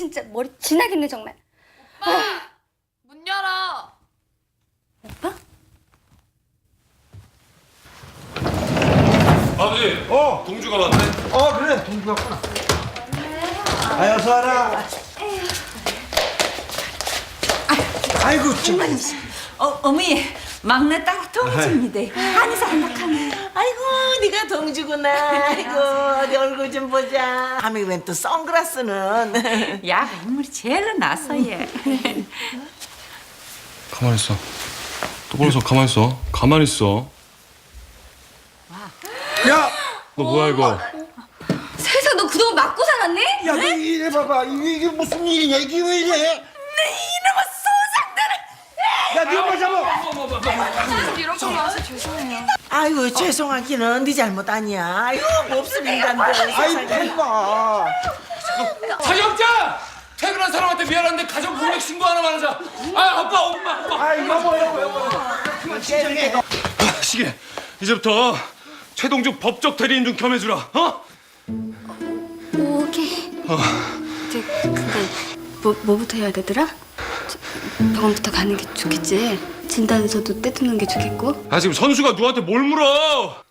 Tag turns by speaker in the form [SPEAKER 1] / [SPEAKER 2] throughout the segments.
[SPEAKER 1] 진짜 머리 지나겠네 정말.
[SPEAKER 2] 문 열어.
[SPEAKER 1] 오빠?
[SPEAKER 3] 아버지,
[SPEAKER 4] 어,
[SPEAKER 3] 동주가 왔네.
[SPEAKER 4] 어 그래 동주가 왔구나. 아 어서 와라. 아이고 정말.
[SPEAKER 5] 어, 어머니 막내 딸 동주입니다. 한이사 행복하네.
[SPEAKER 6] 아이고 네가 동주구나 아이고 어디 얼굴 좀 보자 하면 웬또 선글라스는
[SPEAKER 5] 야, 인물이 제일 나서 얘.
[SPEAKER 3] 가만히 있어. 똑바로 가만히 있어. 가만히 있어.
[SPEAKER 4] 야,
[SPEAKER 3] 너 뭐야 이거?
[SPEAKER 1] 세상 너 그동안 맞고 살았니?
[SPEAKER 4] 야, 너 이래 봐봐. 이게, 이게 무슨 일이냐? 이게 왜 이래? 야, 네가 잡아.
[SPEAKER 2] 이런 거 나와서 죄송해요.
[SPEAKER 6] 아이고 죄송하기는 네 잘못 아니야 아이고 몹쓸 인간들
[SPEAKER 4] 아이,
[SPEAKER 6] 세상에
[SPEAKER 4] 봐.
[SPEAKER 3] 사경자! 퇴근한 사람한테 미안한데 가정 폭력 신고 하나만 하자. 아, 아빠, 엄마, 아빠.
[SPEAKER 4] 아이, 여보, 여보, 여보. 진정해.
[SPEAKER 3] 아, 시계. 이제부터 최동주 법적 대리인 좀 겸해주라. 어?
[SPEAKER 1] 오케이. 저 근데 뭐 뭐부터 해야 되더라? 저, 병원부터 가는 게 좋겠지. 진단서도 떼두는 게 좋겠고.
[SPEAKER 3] 아 지금 선수가 누구한테 뭘 물어?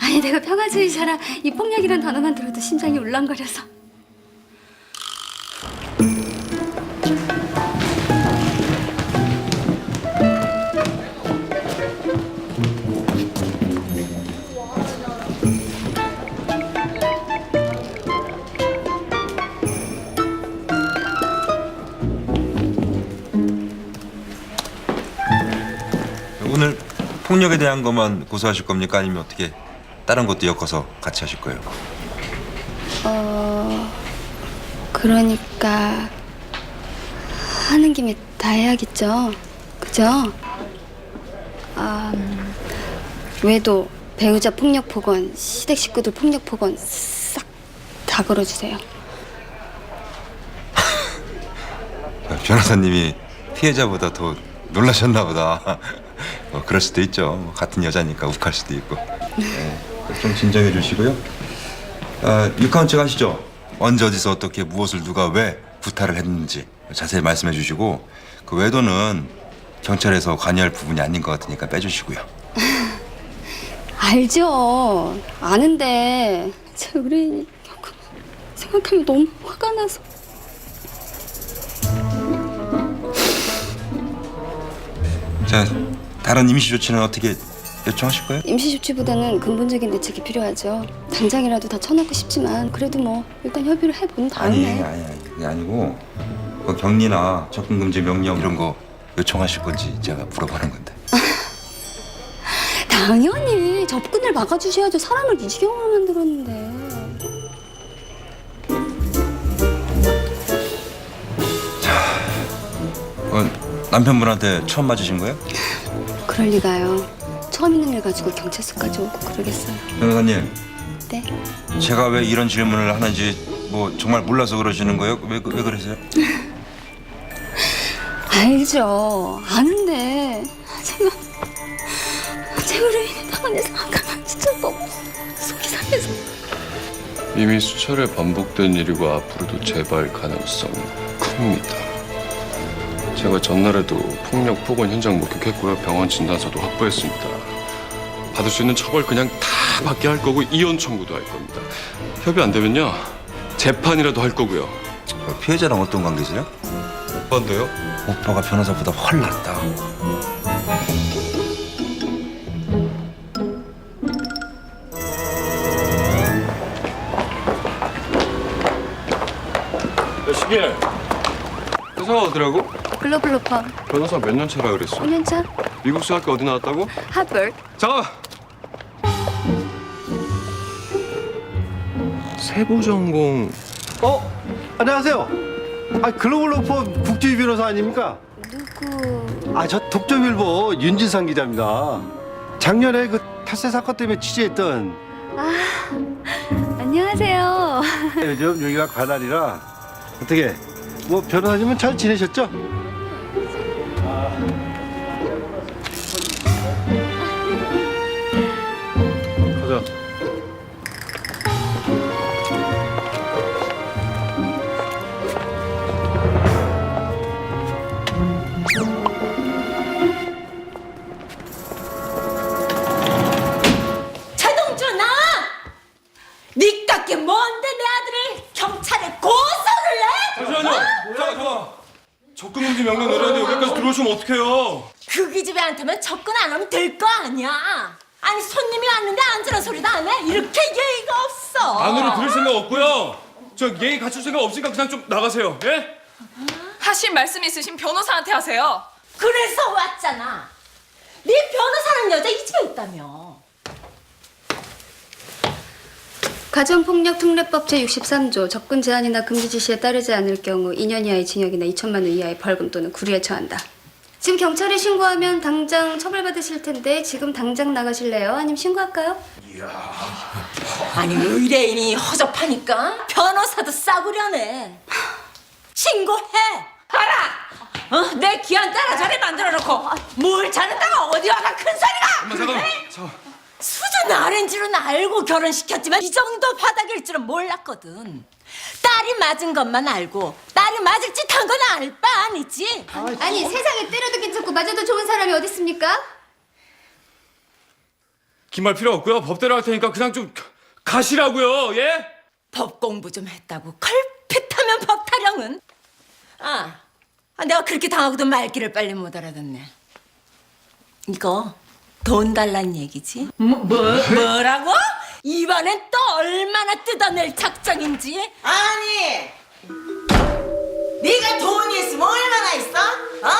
[SPEAKER 1] 아니 내가 평화주의자라 이 폭력이란 단어만 들어도 심장이 울렁거려서.
[SPEAKER 7] 폭력에 대한 것만 고소하실 겁니까? 아니면 어떻게 다른 것도 엮어서 같이 하실 거예요?
[SPEAKER 1] 어 그러니까 하는 김에 다 해야겠죠. 그죠? 아 음, 외도 배우자 폭력 폭언, 시댁 식구들 폭력 폭언 싹 다 걸어주세요.
[SPEAKER 7] 변호사님이 피해자보다 더 놀라셨나 보다. 뭐 그럴 수도 있죠. 뭐 같은 여자니까 욱할 수도 있고. 네, 좀 진정해 주시고요. 아, 유카운 측 아시죠? 언제 어디서 어떻게 무엇을 누가 왜 구타를 했는지 자세히 말씀해 주시고 그 외도는 경찰에서 관여할 부분이 아닌 것 같으니까 빼주시고요.
[SPEAKER 1] 알죠. 아는데 제 의뢰인이 겪은 생각하면 너무 화가 나서.
[SPEAKER 7] 자, 다른 임시 조치는 어떻게 요청하실 거예요?
[SPEAKER 1] 임시 조치보다는 근본적인 대책이 필요하죠. 당장이라도 다 쳐놓고 싶지만 그래도 뭐 일단 협의를 해본
[SPEAKER 7] 아니,
[SPEAKER 1] 다음에
[SPEAKER 7] 아니, 아니, 그게 아니고 그 격리나 접근 금지 명령 이런 거 요청하실 건지 제가 물어보는 건데.
[SPEAKER 1] 당연히 접근을 막아주셔야죠. 사람을 이 지경으로 만들었는데.
[SPEAKER 7] 어, 남편분한테 처음 맞으신 거예요?
[SPEAKER 1] 그럴 리가요. 처음 있는 일 가지고 경찰서까지 오고 그러겠어요.
[SPEAKER 7] 변호사님,
[SPEAKER 1] 네?
[SPEAKER 7] 제가 왜 이런 질문을 하는지 뭐 정말 몰라서 그러시는 거예요? 왜, 왜 그러세요?
[SPEAKER 1] 알죠. 아는데 제가 제 의뢰인이 당한 생각하면 진짜 너무 속이 상해서.
[SPEAKER 3] 이미 수차례 반복된 일이고 앞으로도 재발 가능성은 큽니다. 제가 전날에도 폭력 폭언 현장 목격했고요. 병원 진단서도 확보했습니다. 받을 수 있는 처벌 그냥 다 받게 할 거고 이혼 청구도 할 겁니다. 협의 안 되면요 재판이라도 할 거고요.
[SPEAKER 7] 그 피해자랑 어떤 관계세요?
[SPEAKER 3] 뭔데요?
[SPEAKER 7] 오빠가 변호사보다 훨 낫다.
[SPEAKER 3] 야, 시계. 회사가 어디라고?
[SPEAKER 1] 글로벌 로펌
[SPEAKER 3] 변호사 몇 년 차라 그랬어?
[SPEAKER 1] 5년차
[SPEAKER 3] 미국 수학교 어디 나왔다고?
[SPEAKER 1] 하버드.
[SPEAKER 3] 잠깐만. 세부 전공
[SPEAKER 8] 어? 안녕하세요. 아 글로벌 로펌 국주희 변호사 아닙니까?
[SPEAKER 1] 누구?
[SPEAKER 8] 아 저 독점일보 윤진상 기자입니다. 작년에 그 탈세 사건 때문에 취재했던
[SPEAKER 1] 안녕하세요.
[SPEAKER 8] 요즘 여기가 관할이라 어떻게 뭐 변호사님은 잘 지내셨죠?
[SPEAKER 3] 접근 금지 명령 내렸는데 여기까지 들어오시면 어떡해요?
[SPEAKER 5] 그 기집애한테만 접근 안 하면 될 거 아니야. 아니 손님이 왔는데 앉으라 소리도 안 해? 이렇게 예의가 없어.
[SPEAKER 3] 안으로 들을 생각 없고요. 저 예의 갖출 생각 없으니까 그냥 좀 나가세요. 예?
[SPEAKER 2] 하실 말씀 있으신 변호사한테 하세요.
[SPEAKER 5] 그래서 왔잖아. 네 변호사는 여자 이 집에 있다며.
[SPEAKER 1] 가정폭력 특례법 제63조 접근 제한이나 금지 지시에 따르지 않을 경우 2년 이하의 징역이나 2천만 원 이하의 벌금 또는 구류에 처한다. 지금 경찰에 신고하면 당장 처벌받으실 텐데 지금 당장 나가실래요? 아니면 신고할까요?
[SPEAKER 5] 아니 의뢰인이 허접하니까 변호사도 싸구려네. 신고해. 알아. 어? 내 귀한 딸아 자리 만들어 놓고 뭘 자는다가 어디 와가 큰 소리가.
[SPEAKER 3] 엄마 잠깐만. 저
[SPEAKER 5] 수준 아렌지는 알고 결혼시켰지만 이 정도 바닥일 줄은 몰랐거든. 딸이 맞은 것만 알고 딸이 맞을 짓 한 건 알 바 아니지.
[SPEAKER 1] 아니 세상에 때려도 괜찮고 맞아도 좋은 사람이 어디 있습니까?
[SPEAKER 3] 긴 말 필요 없고요. 법대로 할 테니까 그냥 좀 가시라고요. 예?
[SPEAKER 5] 법 공부 좀 했다고 걸핏하면 법 타령은. 아, 아, 내가 그렇게 당하고도 말귀를 빨리 못 알아듣네. 이거 돈 달란 얘기지? 뭐, 뭐 뭐라고? 이번엔 또 얼마나 뜯어낼 작정인지?
[SPEAKER 6] 아니 네가 돈이 있으면 얼마나 있어? 어?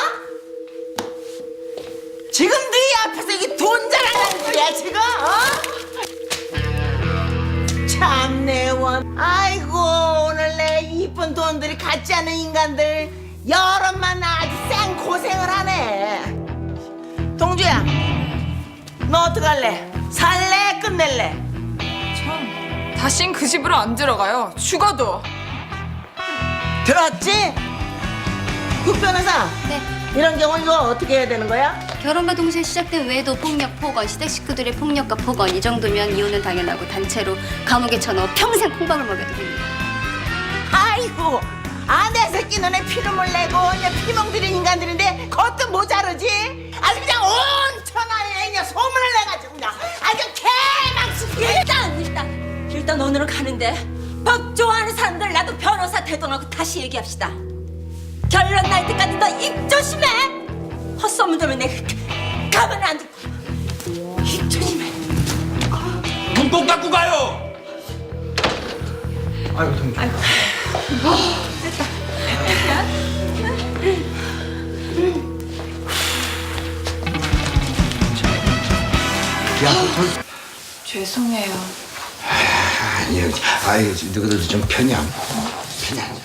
[SPEAKER 6] 지금 네 앞에서 이게 돈 자랑하는 소리야 지금? 어? 참내 원 아이고 오늘 내 이쁜 돈들이 같지 않은 인간들 여름만 아주 쌩 고생을 하네 동주야 너 어떡할래? 살래? 끝낼래?
[SPEAKER 2] 전 다신 그 집으로 안 들어가요. 죽어도.
[SPEAKER 6] 들었지? 국 변호사
[SPEAKER 1] 네.
[SPEAKER 6] 이런 경우 이거 어떻게 해야 되는 거야?
[SPEAKER 1] 결혼과 동시에 시작된 외도 폭력, 폭언, 시댁 식구들의 폭력과 폭언 이 정도면 이혼은 당연하고 단체로 감옥에 쳐넣어 평생 콩밥을 먹여도 됩니다.
[SPEAKER 6] 아이고 아내 새끼 눈에 피름을 내고 그냥 피멍 들인 인간들인데 그것도 모자르지? 아주 그냥 온 그냥 소문을 내가지고 그냥 아주 개망치게
[SPEAKER 5] 일단 일단 일단 오늘은 가는데 법 좋아하는 사람들 나도 변호사 대동하고 다시 얘기합시다. 결론 날 때까지 너 입 조심해. 헛소문 들으면 내가 가만 안 두고 입 조심해.
[SPEAKER 3] 문꼭 닫고 가요.
[SPEAKER 7] 아이고 동
[SPEAKER 2] 죄송해요.
[SPEAKER 4] 아니요. 아이고 너희들도 좀 편히 안 편히 안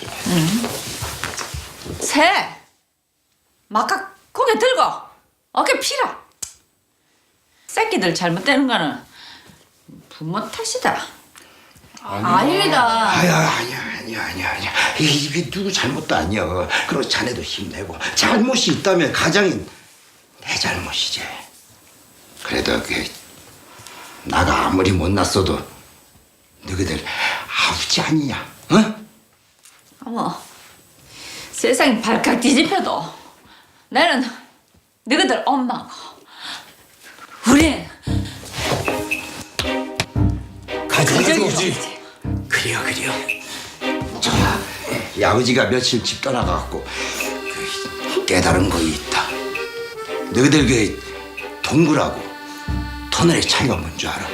[SPEAKER 5] 새 막가 고개 들고 어깨 피라. 새끼들 잘못되는 거는 부모 탓이다. 아닙니다.
[SPEAKER 4] 아야 아니야 아니야 아니야 아니야 이게, 이게 누구 잘못도 아니야 그리고 자네도 힘내고 잘못이 있다면 가장인 내 잘못이지 그래도 그 나가 아무리 못났어도 너희들 아버지 아니냐 어?
[SPEAKER 5] 어머, 세상이 발칵 뒤집혀도 나는 너희들 엄마고 우리
[SPEAKER 4] 가정이지. 그래요 그래요. 저이 아버지가 며칠 집 떠나가갖고 그 깨달은 거 있다. 너희들 그 동굴하고 터널의 차이가 뭔지 알아?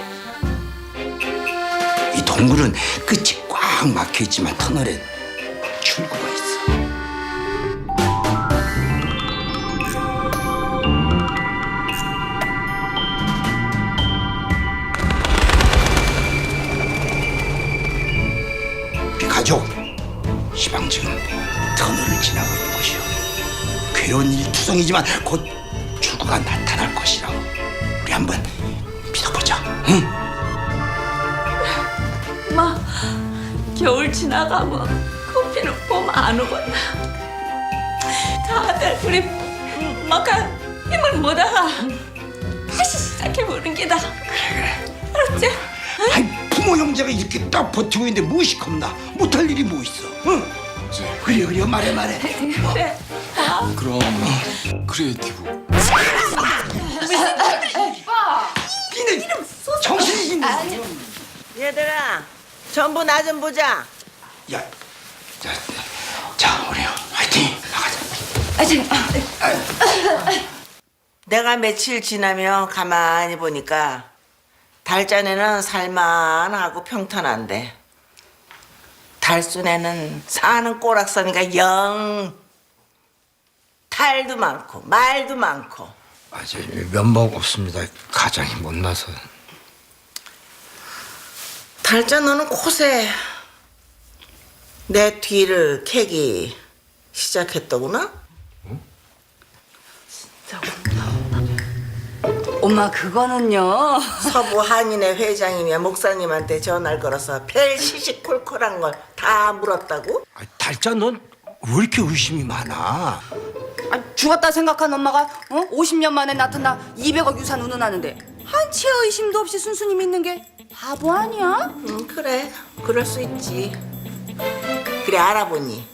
[SPEAKER 4] 이 동굴은 끝이 꽉 막혀 있지만 터널엔 출구가 있어 우리 가족 시방 지금 터널을 지나고 있는 것이오 괴로운 일 투성이지만 곧
[SPEAKER 5] 엄마 겨울 지나가면 커피는 봄안 오거나. 다들 우리 막가 힘을 못하가 다시 시작해보는 게다. 그래. 그래 알았지?
[SPEAKER 4] 아이 부모 형제가 이렇게 딱 버티고 있는데 무엇이 겁나? 못할 일이 뭐 있어? 응? 그래 그래. 말해 말해.
[SPEAKER 5] 그래
[SPEAKER 3] 그럼 크리에이티브.
[SPEAKER 4] 니네 정신이 있는
[SPEAKER 6] 얘들아 전부 나 좀 보자.
[SPEAKER 4] 야, 자, 자 우리 화이팅 나가자.
[SPEAKER 6] 내가 며칠 지나며 가만히 보니까 달짠에는 살만하고 평탄한데 달순에는 사는 꼬락서니까 영 탈도 많고 말도 많고
[SPEAKER 4] 아, 저 면목 없습니다. 가장이 못나서.
[SPEAKER 6] 달짠 너는 곳에 내 뒤를 캐기 시작했더구나?
[SPEAKER 9] 엄마 그거는요.
[SPEAKER 6] 서부 한인회 회장이며 목사님한테 전화를 걸어서 별 시시콜콜한 걸 다 물었다고?
[SPEAKER 4] 아, 달자 넌 왜 이렇게 의심이 많아?
[SPEAKER 9] 아, 죽었다 생각한 엄마가 어? 50년 만에 나타나 200억 유산 운운하는데 한치의 의심도 없이 순순히 믿는 게 바보 아니야?
[SPEAKER 6] 응 그래 그럴 수 있지 그래 알아보니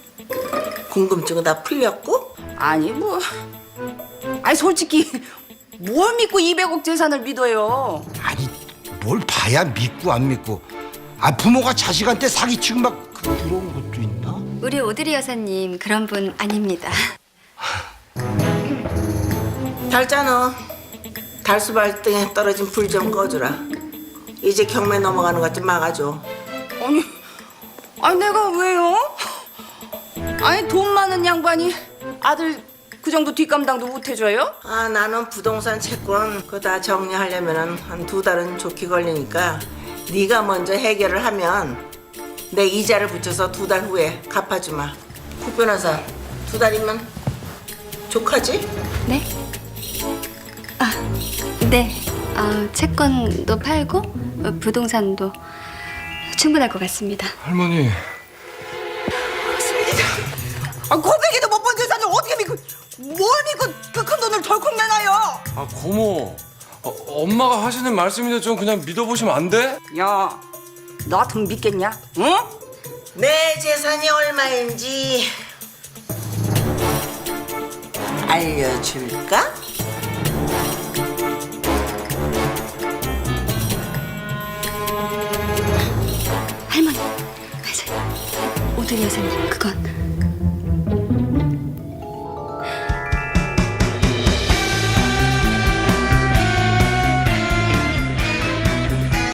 [SPEAKER 6] 궁금증은 다 풀렸고?
[SPEAKER 9] 아니 뭐 아니 솔직히 뭘 믿고 200억 재산을 믿어요?
[SPEAKER 4] 아니 뭘 봐야 믿고 안 믿고 아 부모가 자식한테 사기치고 막그 부러운 것도 있나?
[SPEAKER 1] 우리 오드리 여사님 그런 분 아닙니다.
[SPEAKER 6] 달잖아 달수 발등에 떨어진 불 좀 꺼주라 이제 경매 넘어가는 것 좀 막아줘
[SPEAKER 9] 아니 아니 내가 왜요? 아니 돈 많은 양반이 아들 그 정도 뒷감당도 못 해줘요?
[SPEAKER 6] 아 나는 부동산 채권 그거 다 정리하려면 한 두 달은 좋게 걸리니까 네가 먼저 해결을 하면 내 이자를 붙여서 두 달 후에 갚아주마 국 변호사 두 달이면 족하지?
[SPEAKER 1] 네? 아, 네. 아, 채권도 팔고 어, 부동산도 충분할 것 같습니다.
[SPEAKER 3] 할머니
[SPEAKER 9] 아 고백이도 못 본 재산을 어떻게 믿고 뭘 믿고 그 큰 돈을 덜컥 내놔요?
[SPEAKER 3] 아 고모 어, 엄마가 하시는 말씀인데 좀 그냥 믿어보시면 안 돼?
[SPEAKER 9] 야, 너 같으면 믿겠냐? 응?
[SPEAKER 6] 내 재산이 얼마인지 알려줄까?
[SPEAKER 1] 오드리 여사님 그건